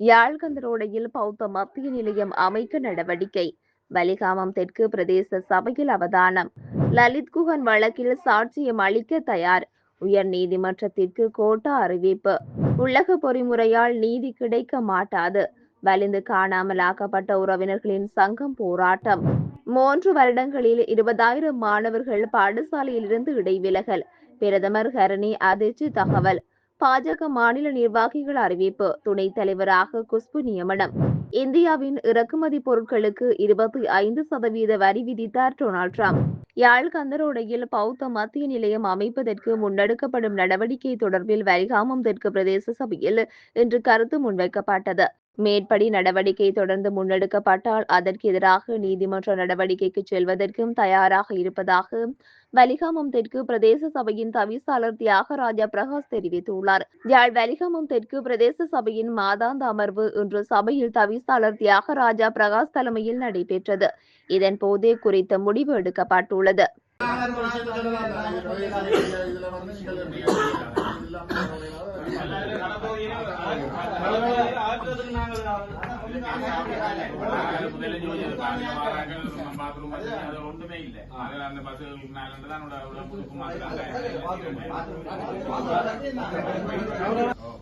யாழ்கந்தரோடையில் பௌத்த மத்திய நிலையம் அமைக்க நடவடிக்கை. வலிகாமம் தெற்கு பிரதேச சபையில் அவதானம். லலித் குகன் வழக்கில் சாட்சியம் அளிக்க தயார். உயர் நீதிமன்றத்திற்கு கோட்டா அறிவிப்பு. உலக பொறிமுறையால் நீதி கிடைக்க மாட்டாது. வலிந்து காணாமலாக்கப்பட்ட உறவினர்களின் சங்கம் போராட்டம். மூன்று வருடங்களில் இருபதாயிரம் மாணவர்கள் பாடசாலையிலிருந்து இடைவிலகல். பிரதமர் ஹரணி அதிர்ச்சி தகவல். பாஜக மாநில நிர்வாகிகள் அறிவிப்பு. துணைத் தலைவராக குஷ்பு நியமனம். இந்தியாவின் இறக்குமதி பொருட்களுக்கு இருபத்தி ஐந்து சதவீத வரி விதித்தார் டொனால்ட் ட்ரம்ப். யாழ் கந்தரோடையில் பௌத்த மத்திய நிலையம் அமைப்பதற்கு முன்னெடுக்கப்படும் நடவடிக்கை தொடர்பில் வலிகாமம் தெற்கு பிரதேச சபையில் இன்று கருத்து முன்வைக்கப்பட்டது. மேற்படி நடவடிக்கை தொடர்ந்து முன்னெடுக்கப்பட்டால் அதற்கு எதிராக நீதிமன்ற நடவடிக்கைக்கு செல்வதற்கும் தயாராக இருப்பதாக வலிகாமம் தெற்கு பிரதேச சபையின் தவிசாளர் தியாகராஜா பிரகாஷ் தெரிவித்துள்ளார். யாழ் வலிகாமம் தெற்கு பிரதேச சபையின் மாதாந்த அமர்வு இன்று சபையில் தவிசாளர் தியாகராஜா பிரகாஷ் தலைமையில் நடைபெற்றது. இதன் போதே குறித்த முடிவு எடுக்கப்பட்டுள்ளது. உள்ளது. அந்த மேல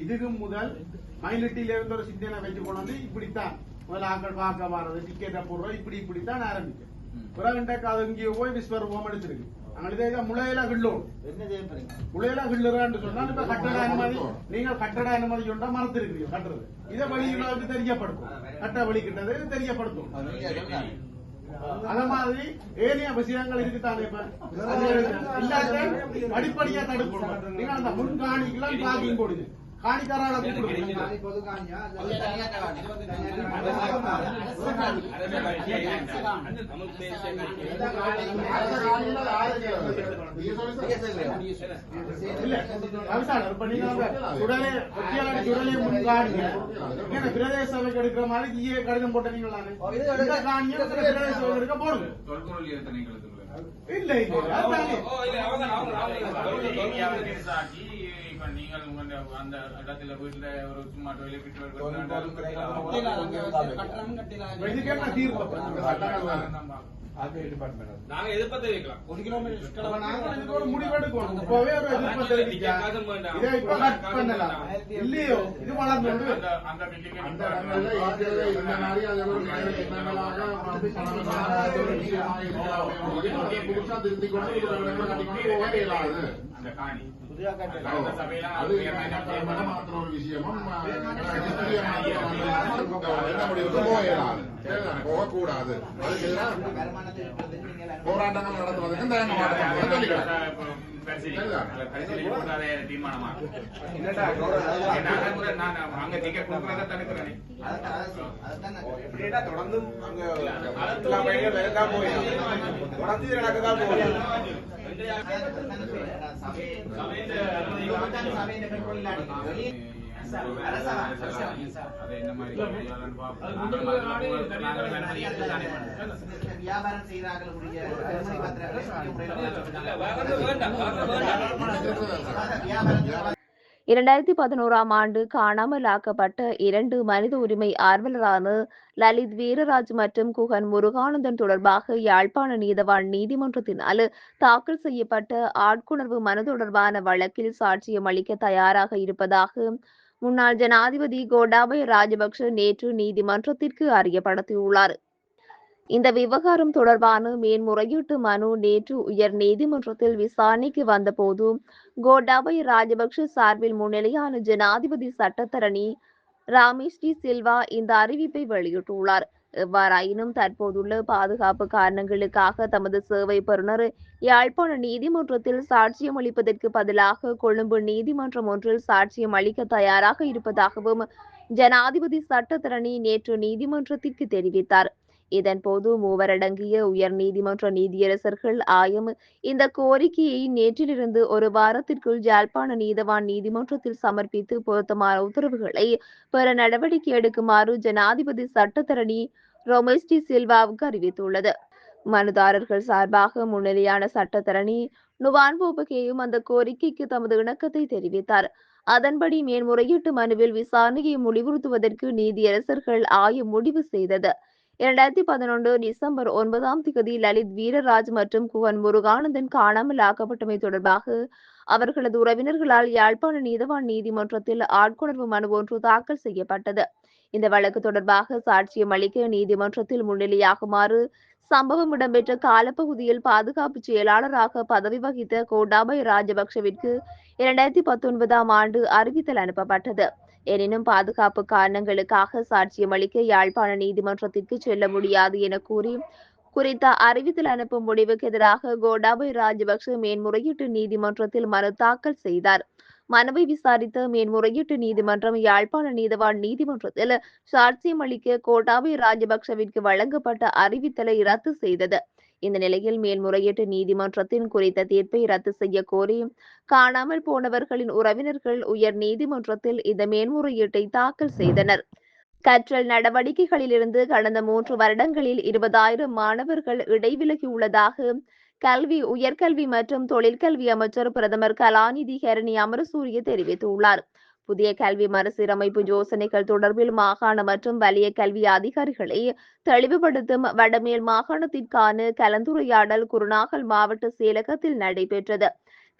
இதுக்கு முதல் மைலிட்டில இருந்த ஒரு சிந்தனை வச்சு கொண்டு வந்து இப்படித்தான் முதல்ல ஆக்கள் பார்க்க வர்றது டிக்கெட்டை போடுறோம் இப்படி இப்படித்தான் ஆரம்பிக்கும். பிறகு இன்றைக்கு அது இங்கே போய் விஸ்வரூபம் எடுத்திருக்கு நாங்கள் இதே முளையில கிள்ளோம் கிள்ளுறான்னு இப்ப கட்டட அனுமதி நீங்கள் கட்டட அனுமதி சொன்னா மறந்துருக்கீங்க கட்டுறது இதை வழிகளுக்கு தெரியப்படுத்தும் கட்ட வழிக்கிட்டது தெரியப்படுத்தும் அத மாதிரி ஏனைய விஷயங்கள் இருக்குதானே இப்ப எல்லாத்தையும் படிப்படியா தடுக்கணும் நீங்க அந்த முன்காணிக்கெல்லாம் பார்க்கிங் போடுங்க காணிக்காரால நீங்க பிரதேச சபைக்கு எடுக்கிற மாதிரி ஈய கடிதம் சபைக்கு எடுக்க போடுங்க. இல்ல இல்ல அதானே சாட்சி இப்ப நீங்கள் உங்க அந்த இடத்துல வீட்டுல ஒரு சும்மா நாங்க எதிர்ப்பு தெரிவிக்கலாம். ஒரு ஒரு முடிவெடுக்கணும் இல்லையோ? இது வளர்ந்து வந்து அந்த பில்டிங் அந்த திருத்திக் கொண்டு இது அந்த காணி ஒரு விஷயமும் போகக்கூடாது போராட்டங்கள் நடத்துவதற்கு தயங்க அங்க டிக்கெட் கொடுக்கறத தடுக்கிறேன் எப்படின்னா தொடர்ந்து போய் தொடர்ந்து இது நடக்கதான் போகுது அதை என்ன மாதிரி கையாளன்னு வியாபாரம் இரண்டாயிரத்தி பதினோராம் ஆண்டு காணாமல் ஆக்கப்பட்ட இரண்டு மனித உரிமை ஆர்வலரான லலித் வீரராஜ் மற்றும் குகன் முருகானந்தன் தொடர்பாக யாழ்ப்பாண நீதவான் நீதிமன்றத்தினால் தாக்கல் செய்யப்பட்ட ஆட்கொணர்வு மனு தொடர்பான வழக்கில் சாட்சியம் அளிக்க தயாராக இருப்பதாக முன்னாள் ஜனாதிபதி கோட்டாபய ராஜபக்ஷ நேற்று நீதிமன்றத்திற்கு அறியப்படுத்தியுள்ளார். இந்த விவகாரம் தொடர்பான மேன்முறையீட்டு மனு நேற்று உயர் நீதிமன்றத்தில் விசாரணைக்கு வந்தபோது கோட்டாபய ராஜபக்ஷ சார்பில் முன்னிலையான ஜனாதிபதி சட்டத்தரணி ராமேஷ் டி சில்வா இந்த அறிவிப்பை வெளியிட்டுள்ளார். எவ்வாறாயினும் தற்போதுள்ள பாதுகாப்பு காரணங்களுக்காக தமது சேவை பெறுநர் யாழ்ப்பாண நீதிமன்றத்தில் சாட்சியம் அளிப்பதற்கு பதிலாக கொழும்பு நீதிமன்றம் ஒன்றில் சாட்சியம் அளிக்க தயாராக இருப்பதாகவும் ஜனாதிபதி சட்டத்தரணி நேற்று நீதிமன்றத்திற்கு தெரிவித்தார். இதன்போது மூவரடங்கிய உயர் நீதிமன்ற நீதியரசர்கள் ஆயம் இந்த கோரிக்கையை நேற்றிலிருந்து ஒரு வாரத்திற்குள் ஜாழ்ப்பாண நீதவான் நீதிமன்றத்தில் சமர்ப்பித்து பொருத்தமான உத்தரவுகளை பெற நடவடிக்கை எடுக்குமாறு ஜனாதிபதி சட்டத்தரணி ரொமேஷ் டி சில்வாவுக்கு அறிவித்துள்ளது. மனுதாரர்கள் சார்பாக முன்னிலையான சட்டத்தரணி நுவான் போபகேயும் அந்த கோரிக்கைக்கு தமது இணக்கத்தை தெரிவித்தார். அதன்படி மேன்முறையீட்டு மனுவில் விசாரணையை முடிவுறுத்துவதற்கு நீதியரசர்கள் ஆய முடிவு செய்தது. இரண்டாயிரத்தி பதினொன்று டிசம்பர் ஒன்பதாம் தேதி லலித் வீரராஜ் மற்றும் குகன் முருகானந்தன் காணாமல் ஆக்கப்பட்டமை தொடர்பாக அவர்களது உறவினர்களால் யாழ்ப்பாண நீதவான் நீதிமன்றத்தில் ஆட்கொணர்வு மனு ஒன்று தாக்கல் செய்யப்பட்டது. இந்த வழக்கு தொடர்பாக சாட்சியம் அளிக்க நீதிமன்றத்தில் முன்னிலையாகுமாறு சம்பவம் இடம்பெற்ற காலப்பகுதியில் பாதுகாப்பு செயலாளராக பதவி வகித்த கோட்டாபய ராஜபக்சவிற்கு இரண்டாயிரத்தி பத்தொன்பதாம் ஆண்டு அறிவித்தல் அனுப்பப்பட்டது. எனினும் பாதுகாப்பு காரணங்களுக்காக சாட்சியம் அளிக்க யாழ்ப்பாண நீதிமன்றத்திற்கு செல்ல முடியாது என கூறி குறித்த அறிவித்தல் அனுப்பும் முடிவுக்கு எதிராக கோடாபய ராஜபக்ஷ மேன்முறையீட்டு நீதிமன்றத்தில் மனு தாக்கல் செய்தார். மனுவை விசாரித்த மேன்முறையீட்டு நீதிமன்றம் யாழ்ப்பாண நீதவான் நீதிமன்றத்தில் சாட்சியம் அளிக்க கோட்டாபய ராஜபக்சவிற்கு வழங்கப்பட்ட அறிவித்தலை ரத்து செய்தது. இந்த நிலையில் மேல்முறையீட்டு நீதிமன்றத்தின் குறித்த தீர்ப்பை ரத்து செய்ய கோரி காணாமல் போனவர்களின் உறவினர்கள் உயர் நீதிமன்றத்தில் இந்த மேன்முறையீட்டை தாக்கல் செய்தனர். கற்றல் நடவடிக்கைகளிலிருந்து கடந்த மூன்று வருடங்களில் இருபதாயிரம் மாணவர்கள் இடைவிலகியுள்ளதாக கல்வி உயர்கல்வி மற்றும் தொழிற்கல்வி அமைச்சர் பிரதமர் கலாநிதி ஹரணி அமரசூரிய தெரிவித்துள்ளார். புதிய கல்வி மறுசீரமைப்பு யோசனைகள் தொடர்பில் மாகாண மற்றும் வலிய கல்வி அதிகாரிகளை தெளிவுபடுத்தும் வடமேல் மாகாணத்திற்கான கலந்துரையாடல் குருநாகல் மாவட்ட செயலகத்தில் நடைபெற்றது.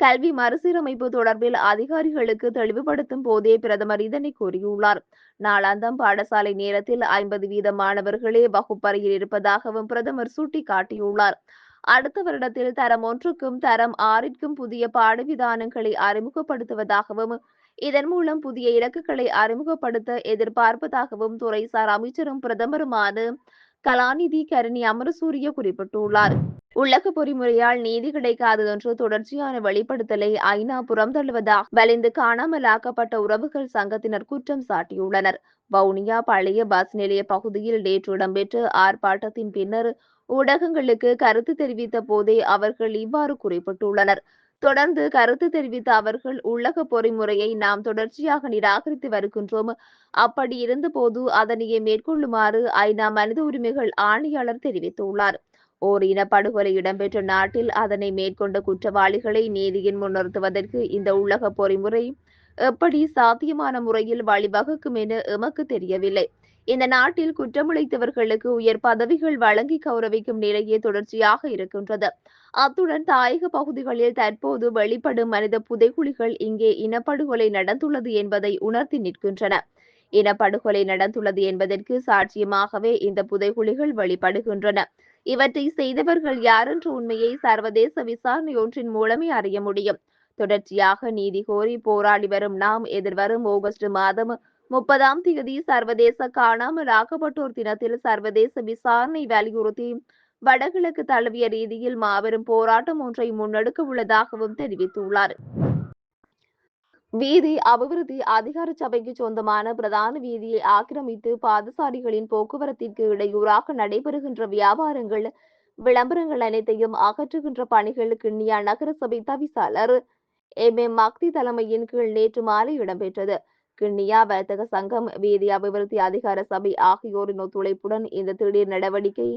கல்வி மறுசீரமைப்பு தொடர்பில் அதிகாரிகளுக்கு தெளிவுபடுத்தும் போதே பிரதமர் இதனை கூறியுள்ளார். நாளாந்தம் பாடசாலை நேரத்தில் ஐம்பது வீத மாணவர்களே வகுப்பறையில் இருப்பதாகவும் பிரதமர் சுட்டிக்காட்டியுள்ளார். அடுத்த வருடத்தில் தரம் ஒன்றுக்கும் தரம் ஆறிற்கும் புதிய பாடவிதானங்களை அறிமுகப்படுத்துவதாகவும் இதன் மூலம் புதிய இலக்குகளை அறிமுகப்படுத்த எதிர்பார்ப்பதாகவும் துறைசார் அமைச்சரும் பிரதமருமான கலாநிதி கரணி அமரசூரிய குறிப்பிட்டுள்ளார். உலக பொறிமுறையால் நீதி கிடைக்காது என்று தொடர்ச்சியான வெளிப்படுத்தலை ஐநா புறந்தள்ளுவதாக வலிந்து காணாமலாக்கப்பட்ட உறவுகள் சங்கத்தினர் குற்றம் சாட்டியுள்ளனர். வவுனியா பழைய பஸ் நிலைய பகுதியில் நேற்று இடம்பெற்ற ஆர்ப்பாட்டத்தின் பின்னர் ஊடகங்களுக்கு கருத்து தெரிவித்த போதே அவர்கள் இவ்வாறு குறிப்பிட்டுள்ளனர். தொடர்ந்து கருத்து தெரிவித்த அவர்கள் உள்ளக பொறிமுறையை நாம் தொடர்ச்சியாக நிராகரித்து வருகின்றோம். அப்படி இருந்தபோது அதனையே மேற்கொள்ளுமாறு ஐநா மனித உரிமைகள் ஆணையாளர் தெரிவித்துள்ளார். ஓர் இனப்படுகொலை இடம்பெற்ற நாட்டில் அதனை மேற்கொண்ட குற்றவாளிகளை நீதியின் முன்னிறுத்துவதற்கு இந்த உள்ளக பொறிமுறை எப்படி சாத்தியமான முறையில் வழிவகுக்கும் என எமக்கு தெரியவில்லை. இந்த நாட்டில் குற்றமுளைத்தவர்களுக்கு உயர் பதவிகள் வழங்கி கௌரவிக்கும் நிலையே தொடர்ச்சியாக இருக்கின்றது. அத்துடன் தாயக பகுதிகளில் தற்போது வெளிப்படும் மனித புதைகுழிகள் இங்கே இனப்படுகொலை நடந்துள்ளது என்பதை உணர்த்தி நிற்கின்றன. இனப்படுகொலை நடந்துள்ளது என்பதற்கு சாட்சியமாகவே இந்த புதைகுழிகள் வெளிப்படுகின்றன. இவற்றை செய்தவர்கள் யாரென்ற உண்மையை சர்வதேச விசாரணை ஒன்றின் மூலமே அறிய முடியும். தொடர்ச்சியாக நீதி கோரி போராடி வரும் நாம் எதிர்வரும் ஆகஸ்ட் மாதம் முப்பதாம் தேதி சர்வதேச காணாமல் ஆக்கப்பட்டோர் தினத்தில் சர்வதேச விசாரணை வலியுறுத்தி வடகிழக்கு தழுவிய ரீதியில் மாபெரும் போராட்டம் ஒன்றை முன்னெடுக்க உள்ளதாகவும் தெரிவித்துள்ளார். வீதி அபிவிருத்தி அதிகார சபைக்கு சொந்தமான பிரதான வீதியை ஆக்கிரமித்து பாதசாரிகளின் போக்குவரத்திற்கு இடையூறாக நடைபெறுகின்ற வியாபாரங்கள் விளம்பரங்கள் அனைத்தையும் அகற்றுகின்ற பணிகள் கிண்ணியா நகரசபை தவிசாளர் எம். எம். மக்தி தலைமையின் கீழ் நேற்று மாலை இடம்பெற்றது. கிண்ணியா வர்த்தக சங்கம் வீதி அபிவிருத்தி அதிகார சபை ஆகியோரின் ஒத்துழைப்புடன் இந்த திடீர் நடவடிக்கை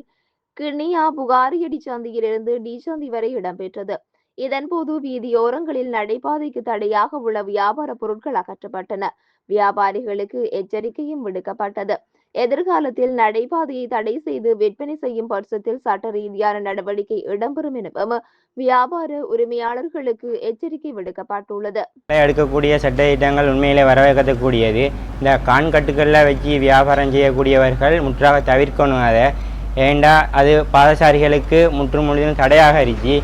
கிண்ணியா புகாரியடி சந்தியிலிருந்து டி சந்தி வரை இடம்பெற்றது. இதன்போது வீதியோரங்களில் நடைபாதைக்கு தடையாக உள்ள வியாபார பொருட்கள் அகற்றப்பட்டன. வியாபாரிகளுக்கு எச்சரிக்கையும் விடுக்கப்பட்டது. எதிர்காலத்தில் நடைபாதையை தடை செய்து விற்பனை செய்யும் பட்சத்தில் சட்ட ரீதியான நடவடிக்கை இடம்பெறும் எனவும் வியாபார உரிமையாளர்களுக்கு எச்சரிக்கை விடுக்கப்பட்டுள்ளது. எடுக்கக்கூடிய சட்ட திட்டங்கள் உண்மையிலே வரவேற்கக்கூடியது இந்த கான்கட்டுகளில் வச்சு வியாபாரம் செய்யக்கூடியவர்கள் முற்றாக தவிர்க்கணும் அதை ஏண்டா அது பாதசாரிகளுக்கு முற்று முழுதும் தடையாக இருச்சு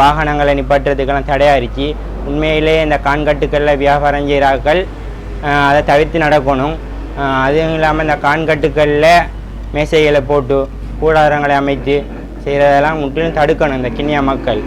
வாகனங்களை நிப்பாட்டுறதுக்கெல்லாம் தடையாக இருச்சு உண்மையிலே இந்த கான்கட்டுகளில் வியாபாரம் செய்கிறார்கள். அதை தவிர்த்து நடக்கணும். அதுவும் இல்லாமல் இந்த கான்கட்டுக்களில் மேசைகளை போட்டு கூடாரங்களை அமைத்து செய்கிறதெல்லாம் முற்றிலும் தடுக்கணும் இந்த கிண்ணிய மக்கள்.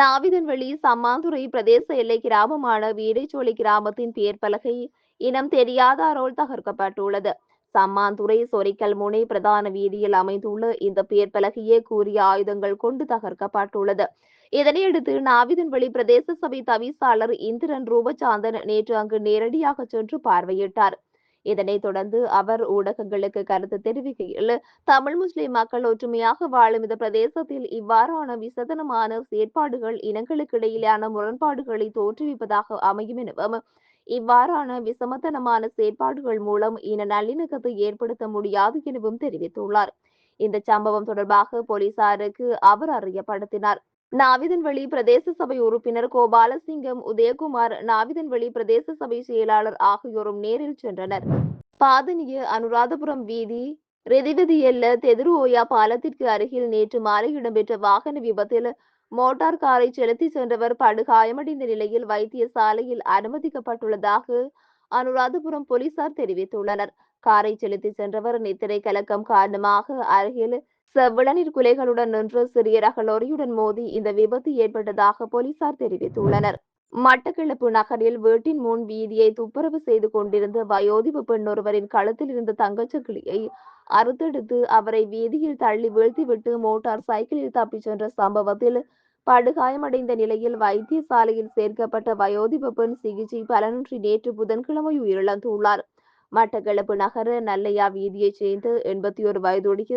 நாவிதன்வெளி சம்மாந்துறை பிரதேச எல்லை கிராமமான வீடைச்சோலை கிராமத்தின் பேர் பலகை இனம் தெரியாதாரோல் தகர்க்கப்பட்டுள்ளது. சம்மாந்துறை சொரிக்கல் முனை பிரதான வீதியில் அமைந்துள்ள இந்த பேர் பலகையே கூறிய ஆயுதங்கள் கொண்டு தகர்க்கப்பட்டுள்ளது. இதனையடுத்து நாவிதன்வெளி பிரதேச சபை தவிசாளர் இந்திரன் ரூபசாந்தன் நேற்று அங்கு நேரடியாக சென்று பார்வையிட்டார். இதனைத் தொடர்ந்து அவர் ஊடகங்களுக்கு கருத்து தெரிவிக்கையில் தமிழ் முஸ்லிம் மக்கள் ஒற்றுமையாக வாழும் இந்த பிரதேசத்தில் இவ்வாறான விசதனமான செயற்பாடுகள் இனங்களுக்கு இடையிலான முரண்பாடுகளை தோற்றுவிப்பதாக அமையும் எனவும் இவ்வாறான விசமத்தனமான செயற்பாடுகள் மூலம் இன நல்லிணக்கத்தை ஏற்படுத்த முடியாது எனவும் தெரிவித்துள்ளார். இந்த சம்பவம் தொடர்பாக போலீசாருக்கு அவர் அறியப்படுத்தினார். நாவிதன்வெளி பிரதேச சபை உறுப்பினர் கோபாலசிங்கம் உதயகுமார் நாவிதன்வெளி பிரதேச சபை செயலாளர் ஆகியோரும் நேரில் சென்றனர். பாதனிய அனுராதபுரம் வீதி ரெதிவதியல்ல தெதிரு ஓயா பாலத்திற்கு அருகில் நேற்று மாலை இடம்பெற்ற வாகன விபத்தில் மோட்டார் காரை செலுத்தி சென்றவர் படுகாயமடைந்த நிலையில் வைத்தியசாலையில் அனுமதிக்கப்பட்டுள்ளதாக அனுராதபுரம் போலீசார் தெரிவித்துள்ளனர். காரை செலுத்தி சென்றவர் நித்திரை கலக்கம் காரணமாக அருகில் செவ்விளநீர் குலைகளுடன் நின்று சிறிய ரக லொரியுடன் மோதி இந்த விபத்து ஏற்பட்டதாக போலீசார் தெரிவித்துள்ளனர். மட்டக்களப்பு நகரில் வீட்டின் முன் வீதியை துப்புரவு செய்து கொண்டிருந்த வயோதிப பெண் ஒருவரின் கழுத்தில் இருந்த தங்கச்சக்கிலியை அறுத்தெடுத்து அவரை வீதியில் தள்ளி வீழ்த்திவிட்டு மோட்டார் சைக்கிளில் தப்பிச் சென்ற சம்பவத்தில் படுகாயமடைந்த நிலையில் வைத்தியசாலையில் சேர்க்கப்பட்ட வயோதிப பெண் சிகிச்சை பலனின்றி நேற்று புதன்கிழமை உயிரிழந்துள்ளார். மட்டக்களப்பு நகர நல்லையா வீதியைச் சேர்ந்த எண்பத்தி ஒரு வயதுடைய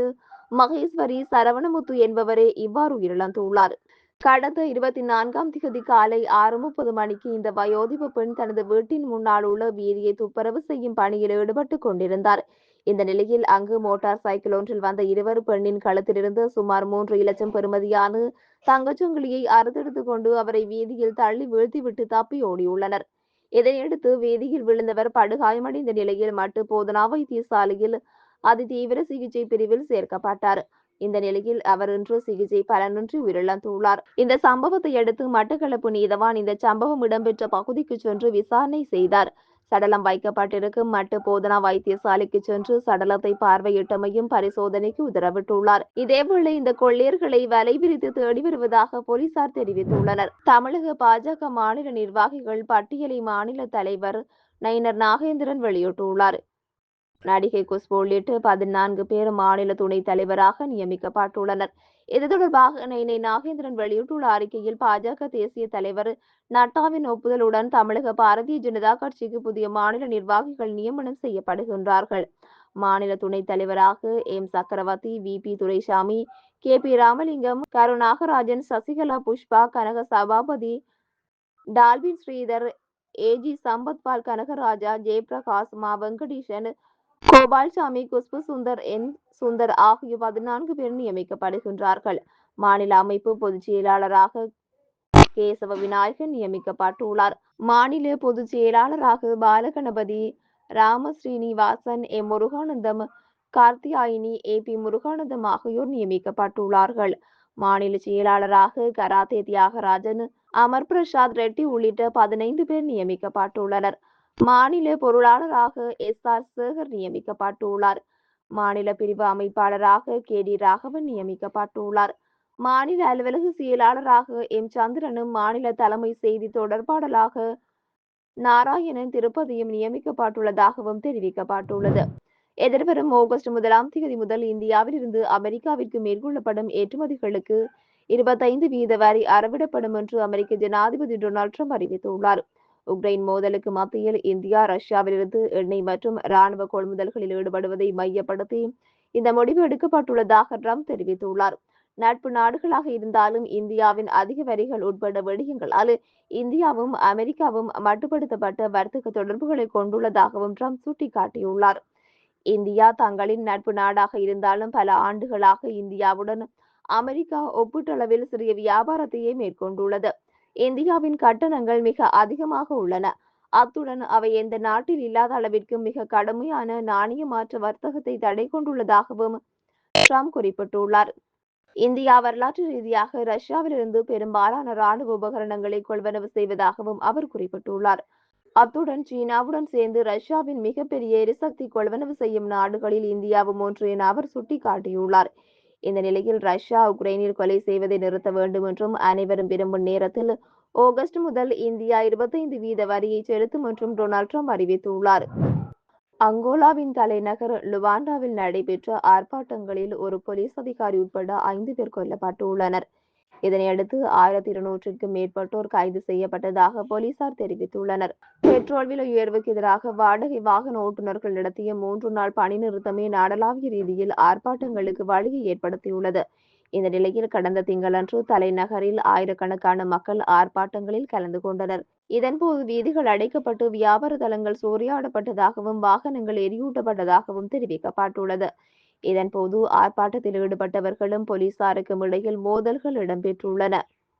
மகேஸ்வரி சரவணமுத்து என்பவரே இவ்வாறு உயிரிழந்துள்ளார். கடந்த இருபத்தி நான்காம் திகதி காலை ஆறு முப்பது மணிக்கு இந்த வயோதிப பெண் தனது வீட்டின் முன்னால் உள்ள வீதியை துப்புரவு செய்யும் பணியில் ஈடுபட்டு கொண்டிருந்தார். இந்த நிலையில் அங்கு மோட்டார் சைக்கிள் ஒன்றில் வந்த இருவர் பெண்ணின் கழுத்திலிருந்து சுமார் மூன்று இலட்சம் பெறுமதியான தங்கச்சங்கிலியை அறுத்தெடுத்து கொண்டு அவரை வீதியில் தள்ளி வீழ்த்திவிட்டு தப்பி ஓடியுள்ளனர். இதனையடுத்து வீதியில் விழுந்தவர் படுகாயமடைந்த நிலையில் மட்டு போதனா வைத்தியசாலையில் அதிதீவிர சிகிச்சை பிரிவில் சேர்க்கப்பட்டார். இந்த நிலையில் அவர் இன்று சிகிச்சை பலனின்றி உயிரிழந்துள்ளார். இந்த சம்பவத்தை அடுத்து மட்டக்களப்பு நீதவான் இந்த சம்பவம் இடம்பெற்ற பகுதிக்கு சென்று விசாரணை செய்தார். சடலம் வைக்கப்பட்டிருக்கும் மட்டு போதனா வைத்தியசாலைக்கு சென்று சடலத்தை பார்வையிட்டமையும் பரிசோதனைக்கு உத்தரவிட்டுள்ளார். இதேவேளை இந்த கொள்ளையர்களை வலை விரித்து தேடி வருவதாக போலீசார் தெரிவித்துள்ளனர். தமிழக பாஜக மாநில நிர்வாகிகள் பட்டியலை மாநில தலைவர் நயினர் நாகேந்திரன் வெளியிட்டுள்ளார். நடிகை குஷ்பு உள்ளிட்டு பதினான்கு பேர் மாநில துணைத் தலைவராக நியமிக்கப்பட்டுள்ளனர். இது தொடர்பாக நயினை நாகேந்திரன் வெளியிட்டுள்ள அறிக்கையில் பாஜக தேசிய தலைவர் நட்டாவின் ஒப்புதலுடன் தமிழக பாரதிய ஜனதா கட்சிக்கு புதிய மாநில நிர்வாகிகள் நியமனம் செய்யப்படுகின்றார்கள். மாநில துணைத் தலைவராக M Chakravarthy V P Duraisamy K P Ramalingam Karunagarajan Sasikala Pushpa Kanaga Sabapathy Dalvin Sridhar A G Sampathpal Kanagaraja Jayaprakash மா வெங்கடேசன் கோபால்சாமி குஷ்பு சுந்தர் என் சுந்தர் ஆகிய பதினான்கு பேர் நியமிக்கப்படுகின்றார்கள். மாநில அமைப்பு பொதுச் செயலாளராக கேசவ விநாயகன் நியமிக்கப்பட்டுள்ளார். மாநில பொதுச் செயலாளராக Balaganapathy Rama Srinivasan M Muruganandam Karthiyayini A P Muruganandam ஆகியோர் நியமிக்கப்பட்டுள்ளார்கள். மாநில செயலாளராக கராத்தே தியாகராஜன் அமர் பிரசாத் ரெட்டி உள்ளிட்ட பதினைந்து பேர் நியமிக்கப்பட்டுள்ளனர். மாநில பொருளாளராக எஸ். ஆர். சேகர் நியமிக்கப்பட்டுள்ளார். மாநில பிரிவு அமைப்பாளராக கே. டி. ராகவன் நியமிக்கப்பட்டுள்ளார். மாநில அலுவலக செயலாளராக எம். சந்திரனும் மாநில தலைமை செய்தி தொடர்பாளராக நாராயணன் திருப்பதியும் நியமிக்கப்பட்டுள்ளதாகவும் தெரிவிக்கப்பட்டுள்ளது. எதிர்வரும் ஆகஸ்ட் முதலாம் தேதி முதல் இந்தியாவில் இருந்து அமெரிக்காவிற்கு மேற்கொள்ளப்படும் ஏற்றுமதிகளுக்கு இருபத்தைந்து வீத வரி அறவிடப்படும் என்று அமெரிக்க ஜனாதிபதி டொனால்ட் ட்ரம்ப் அறிவித்துள்ளார். உக்ரைன் மோதலுக்கு மத்தியில் இந்தியா ரஷ்யாவிலிருந்து எண்ணெய் மற்றும் ராணுவ கொள்முதல்களில் ஈடுபடுவதை மையப்படுத்தி இந்த முடிவு எடுக்கப்பட்டுள்ளதாக ட்ரம்ப் தெரிவித்துள்ளார். நட்பு நாடுகளாக இருந்தாலும் இந்தியாவின் அதிக வரிகள் உட்பட விடயங்களால் இந்தியாவும் அமெரிக்காவும் மட்டுப்படுத்தப்பட்ட வர்த்தக தொடர்புகளை கொண்டுள்ளதாகவும் ட்ரம்ப் சுட்டிக்காட்டியுள்ளார். இந்தியா தங்களின் நட்பு நாடாக இருந்தாலும் பல ஆண்டுகளாக இந்தியாவுடன் அமெரிக்கா ஒப்பீட்டளவில் சிறிய வியாபாரத்தையே மேற்கொண்டுள்ளது. இந்தியாவின் கட்டணங்கள் மிக அதிகமாக உள்ளன. அத்துடன் அவை எந்த நாட்டில் இல்லாத அளவிற்கு மிக கடுமையான நாணய மாற்று வர்த்தகத்தை தடை கொண்டுள்ளதாகவும் ட்ரம்ப் குறிப்பிட்டுள்ளார். இந்தியா வரலாற்று ரீதியாக ரஷ்யாவிலிருந்து பெரும்பாலான ராணுவ உபகரணங்களை கொள்வனவு செய்வதாகவும் அவர் குறிப்பிட்டுள்ளார். அத்துடன் சீனாவுடன் சேர்ந்து ரஷ்யாவின் மிகப்பெரிய எரிசக்தி கொள்வனவு செய்யும் நாடுகளில் இந்தியாவும் ஒன்று என அவர் சுட்டிக்காட்டியுள்ளார். இந்த நிலையில் ரஷ்யா உக்ரைனில் கொலை செய்வதை நிறுத்த வேண்டும் என்றும் அனைவரும் விரும்பும் நேரத்தில் ஆகஸ்ட் முதல் இந்தியா இருபத்தைந்து வீத வரியை செலுத்தும் என்றும் டொனால்ட் ட்ரம்ப் அறிவித்துள்ளார். அங்கோலாவின் தலைநகர் லுவாண்டாவில் நடைபெற்ற ஆர்ப்பாட்டங்களில் ஒரு போலீஸ் அதிகாரி உட்பட ஐந்து பேர் கொல்லப்பட்டுள்ளனர். இதனையடுத்து ஆயிரத்தி இருநூற்றுக்கும் மேற்பட்டோர் கைது செய்யப்பட்டதாக போலீசார் தெரிவித்துள்ளனர். பெட்ரோல் விலை உயர்வுக்கு எதிராக வாடகை வாகன ஓட்டுநர்கள் நடத்திய மூன்று நாள் பணி நிறுத்தமே நாடளாவிய ரீதியில் ஆர்ப்பாட்டங்களுக்கு வழியை ஏற்படுத்தியுள்ளது. இந்த நிலையில் கடந்த திங்களன்று தலைநகரில் ஆயிரக்கணக்கான மக்கள் ஆர்ப்பாட்டங்களில் கலந்து கொண்டனர். இதன்போது வீதிகள் அடைக்கப்பட்டு வியாபார தலங்கள் சூறையாடப்பட்டதாகவும் வாகனங்கள் எரியூட்டப்பட்டதாகவும் தெரிவிக்கப்பட்டுள்ளது. இதன்போது ஆர்ப்பாட்டத்தில் ஈடுபட்டவர்களும் போலீசாருக்கும் இடையில் மோதல்கள் இடம்பெற்றுள்ளன.